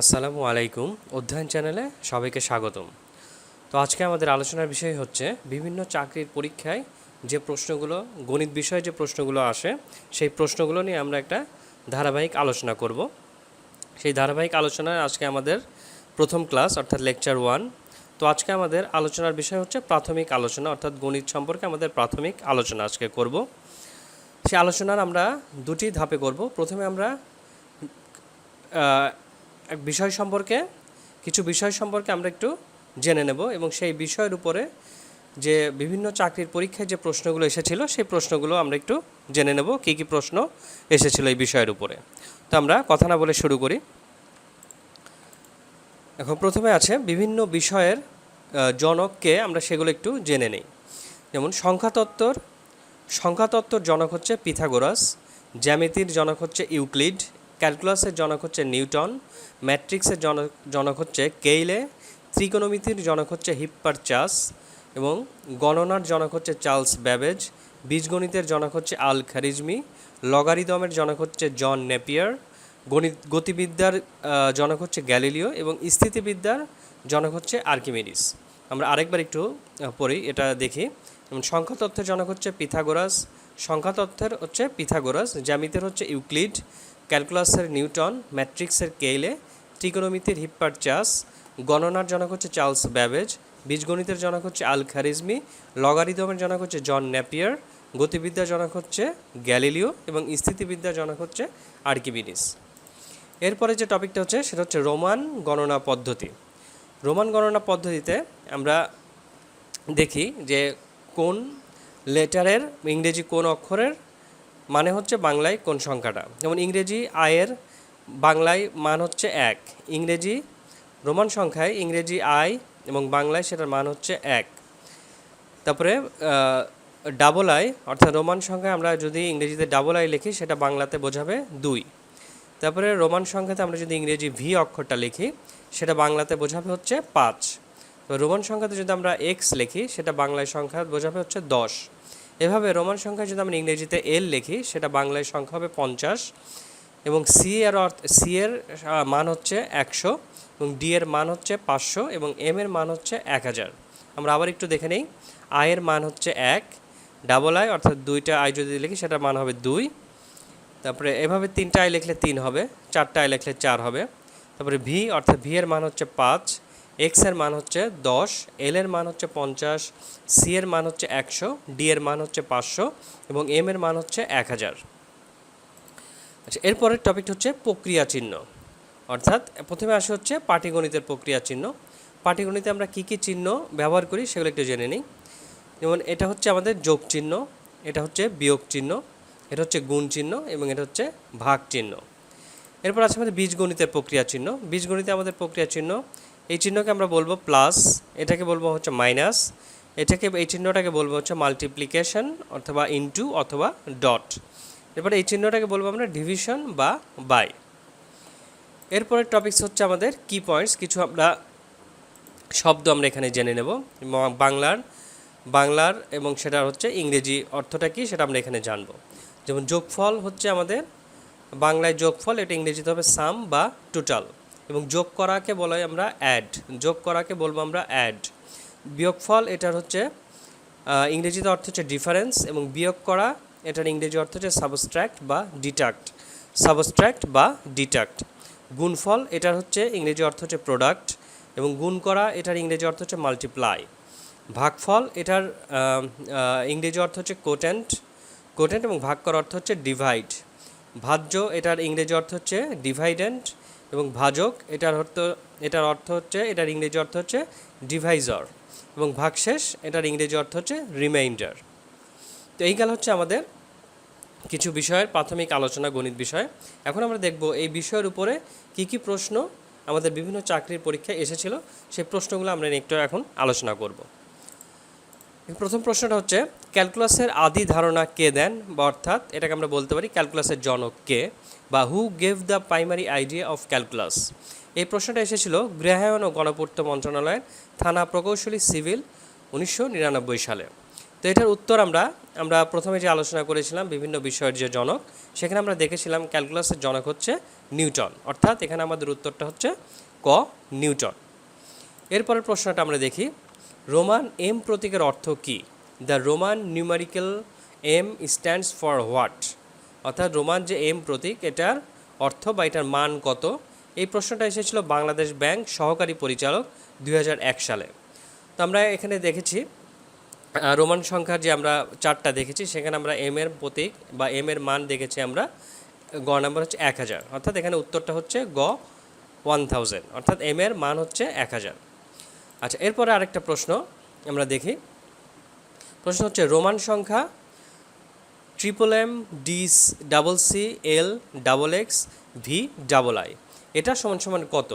আসসালামু আলাইকুম অধ্যয়ন চ্যানেলে সবাইকে স্বাগতম। তো আজকে আমাদের আলোচনার বিষয় হচ্ছে বিভিন্ন চাকরির পরীক্ষায় যে প্রশ্নগুলো, গণিত বিষয়ে যে প্রশ্নগুলো আসে, সেই প্রশ্নগুলো নিয়ে আমরা একটা ধারাবাহিক আলোচনা করব। সেই ধারাবাহিক আলোচনায় আজকে আমাদের প্রথম ক্লাস, অর্থাৎ লেকচার ওয়ান। তো আজকে আমাদের আলোচনার বিষয় হচ্ছে প্রাথমিক আলোচনা, অর্থাৎ গণিত সম্পর্কে আমাদের প্রাথমিক আলোচনা আজকে করব। সেই আলোচনার আমরা দুটি ধাপে করব। প্রথমে আমরা বিষয় সম্পর্কে, কিছু বিষয় সম্পর্কে আমরা একটু জেনে নেব এবং সেই বিষয়ের উপরে যে বিভিন্ন চাকরির পরীক্ষায় যে প্রশ্নগুলো এসেছিল, সেই প্রশ্নগুলো আমরা একটু জেনে নেব, কী কী প্রশ্ন এসেছিল এই বিষয়ের উপরে। তো আমরা কথা না বলে শুরু করি। এখন প্রথমে আছে বিভিন্ন বিষয়ের জনককে আমরা সেগুলো একটু জেনে নেই। যেমন সংখ্যাতত্ত্বর সংখ্যাতত্ত্বর জনক হচ্ছে পিথাগোরাস, জ্যামিতির জনক হচ্ছে ইউক্লিড ক্যালকুলাসের জনক হচ্ছে নিউটন, ম্যাট্রিক্সের জনক জনক হচ্ছে কেইলে, ত্রিকোণমিতির জনক হচ্ছে হিপ্পারচাস এবং গণনার জনক হচ্ছে চার্লস ব্যাবেজ, বীজগণিতের জনক হচ্ছে আল খারিজমি, লগারিদমের জনক হচ্ছে জন নেপিয়ার, গণিত, গতিবিদ্যার জনক হচ্ছে গ্যালিলিও এবং স্থিতিবিদ্যার জনক হচ্ছে আর্কিমেডিস। আমরা আরেকবার একটু পড়ি, এটা দেখি। যেমন সংখ্যাতত্ত্বের জনক হচ্ছে পিথাগোরাস সংখ্যা সংখ্যাতত্ত্বের হচ্ছে পিথাগোরাস, জ্যামিতির হচ্ছে ইউক্লিড ক্যালকুলাসের নিউটন, ম্যাট্রিক্সের কেইলে, ত্রিকোণমিতির হিপ্পারচাস, গণনার জনক হচ্ছে চার্লস ব্যাবেজ, বীজগণিতের জনক হচ্ছে আল খারিজমি, লগারিদমের জনক হচ্ছে জন ন্যাপিয়ার, গতিবিদ্যার জনক হচ্ছে গ্যালিলিও এবং স্থিতিবিদ্যার জনক হচ্ছে আর্কিমিডিস। এরপরে যে টপিকটা হচ্ছে, সেটা হচ্ছে রোমান গণনা পদ্ধতি। রোমান গণনা পদ্ধতিতে আমরা দেখি যে কোন লেটারের, ইংরেজি কোন অক্ষরের মানে হচ্ছে বাংলায় কোন সংখ্যাটা? যেমন ইংরেজি আয়ের বাংলায় মান হচ্ছে এক। ইংরেজি রোমান সংখ্যায় ইংরেজি আই এবং বাংলায় সেটার মান হচ্ছে এক। তারপরে ডাবল আই অর্থাৎ রোমান সংখ্যায় আমরা যদি ইংরেজিতে ডাবল আই লিখি, সেটা বাংলাতে বোঝাবে দুই। তারপরে রোমান সংখ্যাতে আমরা যদি ইংরেজি ভি অক্ষরটা লিখি, সেটা বাংলাতে বোঝাবে হচ্ছে পাঁচ। রোমান সংখ্যাতে যদি আমরা এক্স লিখি, সেটা বাংলায় সংখ্যা বোঝাবে হচ্ছে দশ। এভাবে রোমান সংখ্যায় যদি আমরা ইংরেজিতে এল লিখি, সেটা বাংলায় সংখ্যা হবে পঞ্চাশ এবং সি এর অর্থ সি এর মান হচ্ছে একশো এবং ডি এর মান হচ্ছে পাঁচশো এবং এম এর মান হচ্ছে এক হাজার। আমরা আবার একটু দেখে নেই। আয়ের মান হচ্ছে এক ডাবল আই অর্থাৎ দুইটা আই যদি লিখি, সেটার মান হবে দুই। তারপরে এভাবে তিনটা আই লিখলে তিন হবে, চারটা আই লিখলে চার হবে। তারপরে ভি অর্থাৎ ভি এর মান হচ্ছে পাঁচ এক্সের মান হচ্ছে দশ এল এর মান হচ্ছে পঞ্চাশ সি এর মান হচ্ছে একশো ডি এর মান হচ্ছে পাঁচশো এবং এম এর মান হচ্ছে এক হাজার। আচ্ছা এরপরের টপিক হচ্ছে প্রক্রিয়া চিহ্ন। অর্থাৎ প্রথমে আসে হচ্ছে পাটিগণিতের প্রক্রিয়া চিহ্ন। পাটিগণিতে আমরা কী কী চিহ্ন ব্যবহার করি সেগুলো একটু জেনে নিই। যেমন এটা হচ্ছে আমাদের যোগ চিহ্ন, এটা হচ্ছে বিয়োগ চিহ্ন, এটা হচ্ছে গুণ চিহ্ন এবং এটা হচ্ছে ভাগ চিহ্ন। এরপর আছে আমাদের বীজগণিতের প্রক্রিয়া চিহ্ন। বীজগণিতে আমাদের প্রক্রিয়া চিহ্ন এই চিহ্নকে আমরা বলব প্লাস এটাকে বলব হচ্ছে মাইনাস এটাকে, এই চিহ্নটাকে বলব হচ্ছে মাল্টিপ্লিকেশন অথবা ইনটু অথবা ডট এরপরে এই চিহ্নটাকে বলব আমরা ডিভিশন বা বাই এরপরের টপিকস হচ্ছে আমাদের কি পয়েন্টস কিছু আমরা শব্দ আমরা এখানে জেনে নেব। বাংলার বাংলার এবং সেটা হচ্ছে ইংরেজি অর্থটা কি সেটা আমরা এখানে জানব। যেমন যোগফল হচ্ছে আমাদের, বাংলায় যোগফল, এটা ইংরেজিতে হবে সাম বা টোটাল এবং যোগ করাকে বলা হয় আমরা অ্যাড যোগ করাকে বলব আমরা অ্যাড বিয়োগফল এটার হচ্ছে ইংরেজিতে অর্থ হচ্ছে ডিফারেন্স এবং বিয়োগ করা এটার ইংরেজি অর্থ হচ্ছে সাবস্ট্র্যাক্ট বা ডিটাক্ট সাবস্ট্র্যাক্ট বা ডিটাক্ট গুণফল এটার হচ্ছে ইংরেজি অর্থ হচ্ছে প্রোডাক্ট এবং গুণ করা এটার ইংরেজি অর্থ হচ্ছে মাল্টিপ্লাই ভাগফল এটার ইংরেজি অর্থ হচ্ছে কোটেন্ট কোটেন্ট এবং ভাগ করার অর্থ হচ্ছে ডিভাইড ভাজ্য এটার ইংরেজি অর্থ হচ্ছে ডিভাইডেন্ট এবং ভাজক, এটার অর্থ এটার অর্থ হচ্ছে, এটার ইংরেজি অর্থ হচ্ছে ডিভাইজর এবং ভাগশেষ, এটার ইংরেজি অর্থ হচ্ছে রিমাইন্ডার তো এই গেল হচ্ছে আমাদের কিছু বিষয়ের প্রাথমিক আলোচনা, গণিত বিষয়। এখন আমরা দেখব এই বিষয়ের উপরে কি কি প্রশ্ন আমাদের বিভিন্ন চাকরির পরীক্ষায় এসেছিল। সেই প্রশ্নগুলো আমরা একটু এখন আলোচনা করব। প্রথম প্রশ্নটা হচ্ছে, ক্যালকুলাসের আদি ধারণা কে দেন? বা অর্থাৎ এটাকে আমরা বলতে পারি ক্যালকুলাসের জনক কে? বা who gave the primary idea of calculus এই প্রশ্নটা এসেছিল গৃহায়ন ও গণপূর্ত মন্ত্রণালয়ের থানা প্রকৌশলী সিভিল উনিশশো নিরানব্বই সালে। তো এটার উত্তর আমরা আমরা প্রথমে যে আলোচনা করেছিলাম বিভিন্ন বিষয়ের যে জনক, সেখানে আমরা দেখেছিলাম ক্যালকুলাসের জনক হচ্ছে নিউটন। অর্থাৎ এখানে আমাদের উত্তরটা হচ্ছে ক নিউটন। এরপরের প্রশ্নটা আমরা দেখি রোমান এম প্রতীকের অর্থ কী? The Roman numerical M stands for what অর্থাৎ রোমান যে এম প্রতীক, এটার অর্থ বা এটার মান কত? এই প্রশ্নটা এসেছিল বাংলাদেশ ব্যাংক সহকারী পরিচালক দু হাজার এক সালে। তো আমরা এখানে দেখেছি রোমান সংখ্যার যে আমরা চারটা দেখেছি, সেখানে আমরা এম এর প্রতীক বা এম এর মান দেখেছি আমরা, গ নাম্বার হচ্ছে এক হাজার। অর্থাৎ এখানে উত্তরটা হচ্ছে গ ওয়ান থাউজেন্ড। অর্থাৎ এম এর মান হচ্ছে এক হাজার। আচ্ছা এরপরে আরেকটা প্রশ্ন আমরা দেখি। প্রশ্ন হচ্ছে, রোমান সংখ্যা triple M D double C L double X V double I এটা সমান সমান কত?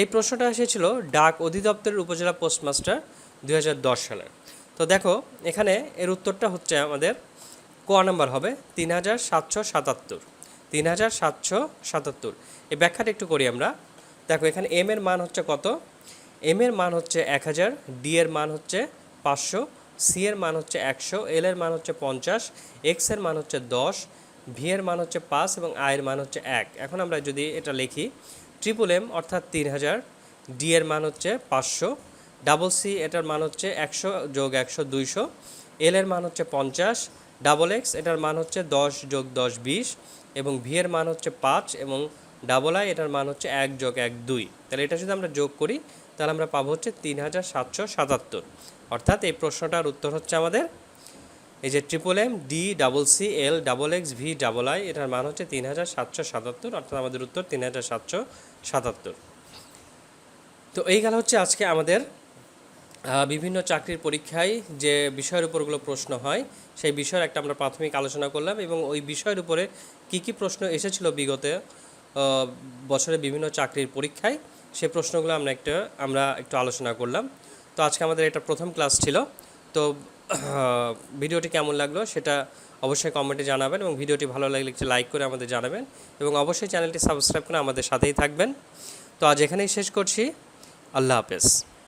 এই প্রশ্নটা এসেছিল ডাক অধিদপ্তরের উপজেলা পোস্টমাস্টার দুই সালে তো দেখো, এখানে এর উত্তরটা হচ্ছে আমাদের ক নাম্বার হবে, তিন হাজার সাতশো সাতাত্তর, তিন হাজার সাতশো সাতাত্তর। এই ব্যাখ্যাটা একটু করি আমরা। দেখো, এখানে এম এর মান হচ্ছে কত? এম এর মান হচ্ছে এক হাজার ডি এর মান হচ্ছে পাঁচশো সি এর মান হচ্ছে একশো এল এর মান হচ্ছে পঞ্চাশ এক্সের মান হচ্ছে দশ ভি এর মান হচ্ছে পাঁচ এবং আই এর মান হচ্ছে এক এখন আমরা যদি এটা লিখি ট্রিপল এম অর্থাৎ তিন হাজার ডি এর মান হচ্ছে পাঁচশো ডাবল সি এটার মান হচ্ছে একশো যোগ একশো দুইশো এল এর মান হচ্ছে পঞ্চাশ ডাবল এক্স এটার মান হচ্ছে দশ যোগ দশ বিশ এবং ভি এর মান হচ্ছে পাঁচ এবং ডাবল আই এটার মান হচ্ছে এক যোগ এক দুই তাহলে এটা যদি আমরা যোগ করি তাহলে আমরা পাবো হচ্ছে তিন হাজার সাতশো সাতাত্তর। অর্থাৎ এই প্রশ্নটার উত্তর হচ্ছে আমাদের, এই যে triple M D double C L double X V double I এটার মান হচ্ছে তিন হাজার সাতশো সাতাত্তর, অর্থাৎ আমাদের উত্তর তিন হাজার সাতশো সাতাত্তর। তো এই গেল হচ্ছে আজকে আমাদের বিভিন্ন চাকরির পরীক্ষায় যে বিষয়ের উপরগুলো প্রশ্ন হয়, সেই বিষয়ের একটা আমরা প্রাথমিক আলোচনা করলাম এবং ওই বিষয়ের উপরে কি কি প্রশ্ন এসেছিল বিগত বছরে বিভিন্ন চাকরির পরীক্ষায় সেই প্রশ্নগুলো আমরা একটা, আমরা একটু আলোচনা করলাম। তো আজকে আমাদের এটা প্রথম ক্লাস ছিল। তো ভিডিওটি কেমন লাগল সেটা অবশ্যই কমেন্টে জানাবেন এবং ভিডিওটি ভালো লাগলে একটু লাইক করে আমাদের জানাবেন এবং অবশ্যই চ্যানেলটি সাবস্ক্রাইব করে আমাদের সাথেই থাকবেন। তো আজ এখানেই শেষ করছি। আল্লাহ হাফেজ।